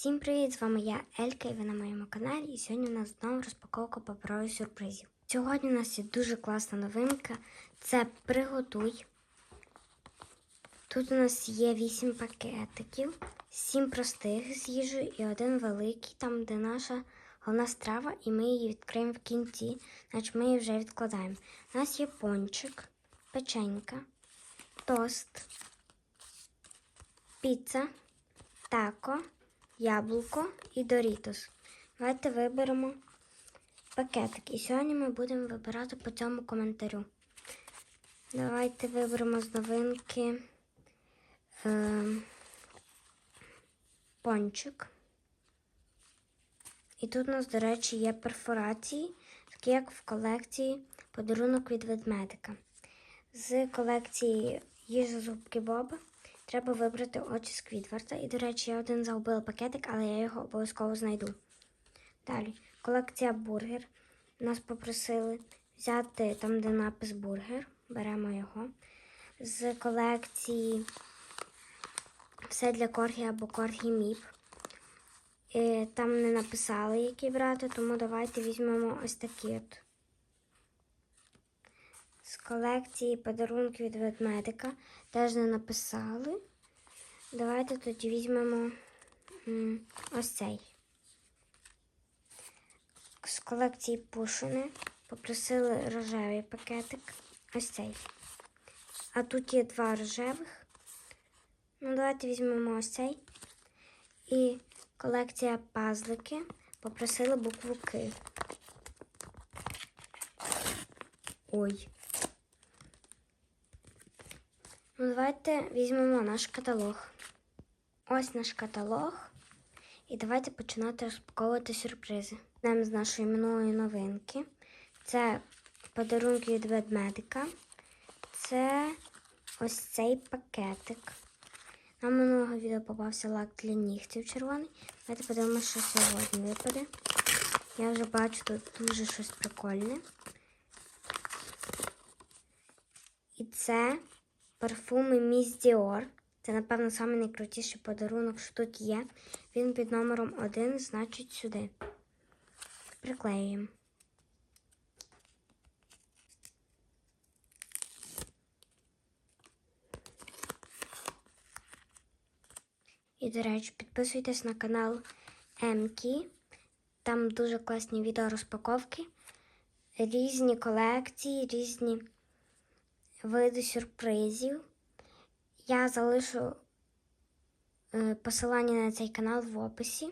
Всім привіт! З вами я Елька і ви на моєму каналі. І сьогодні у нас знову розпаковка паперових сюрпризів. Сьогодні у нас є дуже класна новинка. Це приготуй. Тут у нас є 8 пакетиків, 7 простих з їжею і один великий, там де наша головна страва, і ми її відкриємо в кінці, значить ми її вже відкладаємо. У нас є пончик, печенька, тост, піца, тако, яблуко і дорітос. Давайте виберемо пакетик. І сьогодні ми будемо вибирати по цьому коментарю. Давайте виберемо з новинки е, пончик. І тут у нас, до речі, є перфорації, такі як в колекції подарунок від ведмедика. З колекції їжа зубки Боба треба вибрати очі Сквідварда. І, до речі, я один загубила пакетик, але я його обов'язково знайду. Далі, колекція бургер. Нас попросили взяти там, де напис бургер. Беремо його. З колекції все для коргі або коргі міп. Е, Там не написали, які брати, тому давайте візьмемо ось такі от. З колекції подарунків від ведмедика теж не написали. Давайте тоді візьмемо ось цей. З колекції пушини попросили рожевий пакетик. Ось цей. А тут є два рожевих. Ну, давайте візьмемо ось цей. І колекція пазлики попросили букву К. Ой. Ну, давайте візьмемо наш каталог. Ось наш каталог. І давайте починати розпаковувати сюрпризи. Нам з нашої минулої новинки. Це подарунки від ведмедика. Це ось цей пакетик. На минулого відео попався лак для нігтів червоний. Давайте подивимося, що сьогодні випаде. Я вже бачу тут дуже щось прикольне. І це парфуми Міс Діор. Це, напевно, самий найкрутіший подарунок, що тут є. Він під номером 1, значить сюди. Приклеюємо. І, до речі, підписуйтесь на канал Емкі. Там дуже класні відео розпаковки, різні колекції, різні види сюрпризів. Я залишу е, посилання на цей канал в описі.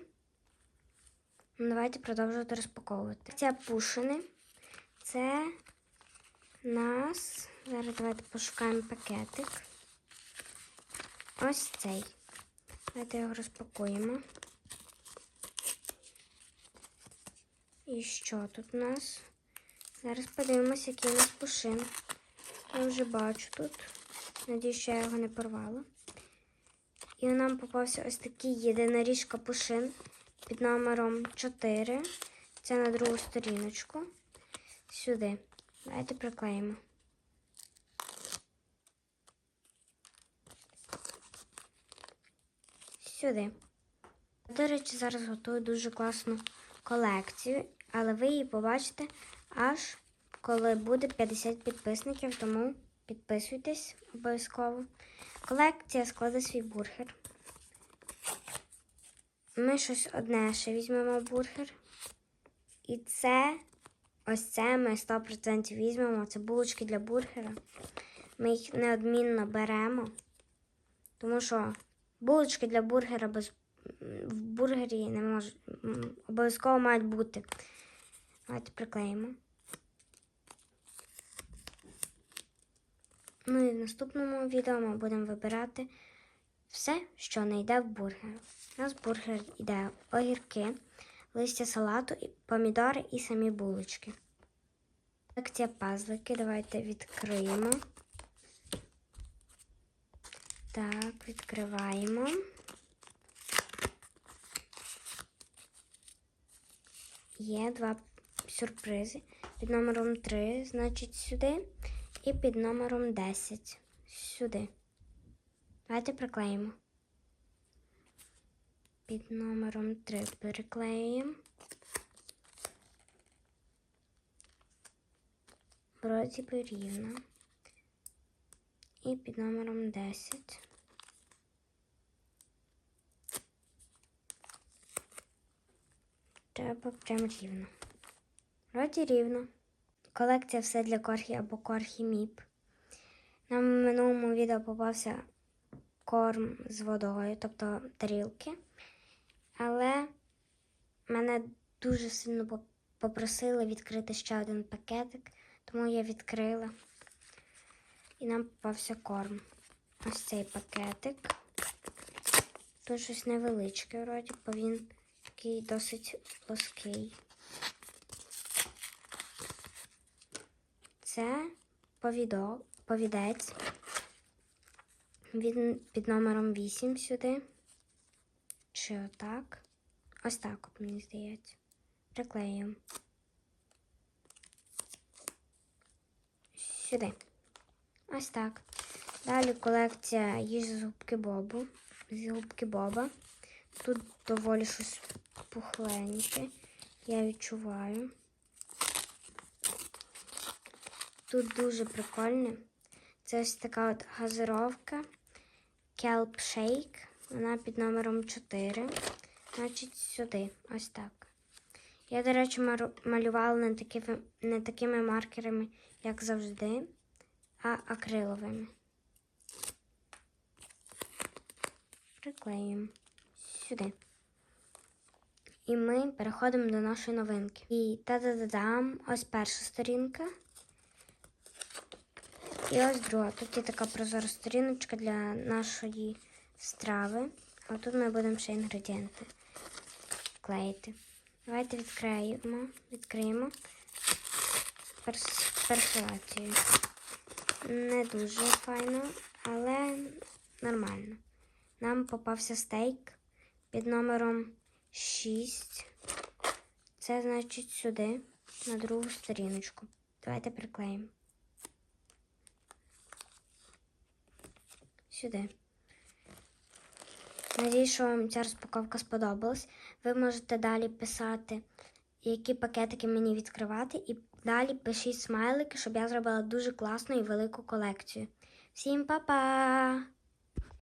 Ну, Давайте продовжувати розпаковувати. Це пушини. Це нас. Зараз давайте пошукаємо пакетик. Ось цей. Давайте його розпакуємо. І що тут у нас? Зараз подивимося, який у нас пушин. Я вже бачу тут. Надіюсь, що я його не порвала. І нам попався ось такий єдиноріжка пушин під номером 4. Це на другу сторіночку. Сюди. Давайте приклеїмо. Сюди. До речі, зараз готую дуже класну колекцію, але ви її побачите аж коли буде 50 підписників, тому підписуйтесь обов'язково. Колекція складе свій бургер. Ми щось одне ще візьмемо бургер. І це, ось це ми 100% візьмемо. Це булочки для бургера. Ми їх неодмінно беремо. Тому що булочки для бургера без в бургері не можуть обов'язково мають бути. Давайте приклеїмо. Ну і в наступному відео ми будемо вибирати все, що не йде в бургер. У нас бургер йде огірки, листя салату, помідори і самі булочки. Секція пазлики. Давайте відкриємо. Так, відкриваємо. Є два сюрпризи. Під номером 3, значить, сюди. І під номером 10 сюди. Давайте приклеїмо. під номером 3 переклеюємо. Вроді би рівно. І під номером 10. Треба прям рівно. Вроді рівно. Колекція все для корхі або корхі міп. Нам в минулому відео попався корм з водою, тобто тарілки. Але мене дуже сильно попросили відкрити ще один пакетик, тому я відкрила. І нам попався корм. Ось цей пакетик. Тут щось невеличке, вроді, бо він такий досить плоский. Це повідо, повідець. Він під номером 8 сюди. Чи отак? Ось так, мені здається. Приклеюємо. Сюди. Ось так. Далі колекція їжі з губки Бобу. З губки Боба. Тут доволі щось пухленьке. Я відчуваю. Тут дуже прикольне. Це ось така от газировка. Kelp Shake. Вона під номером 4. Значить, сюди. Ось так. Я, до речі, малювала не такими, не такими маркерами, як завжди, а акриловими. Приклеїмо сюди. І ми переходимо до нашої новинки. І та-да-да-дам, ось перша сторінка. І ось друга. Тут є така прозора сторіночка для нашої страви. А тут ми будемо ще інгредієнти клеїти. Давайте відкриємо. Відкриємо перс-. Не дуже файно, але нормально. Нам попався стейк під номером 6. Це значить сюди, на другу сторіночку. Давайте приклеїмо. Сюди. Надіюсь, що вам ця розпаковка сподобалась. Ви можете далі писати, які пакетики мені відкривати, і далі пишіть смайлики, щоб я зробила дуже класну і велику колекцію. Всім па-па!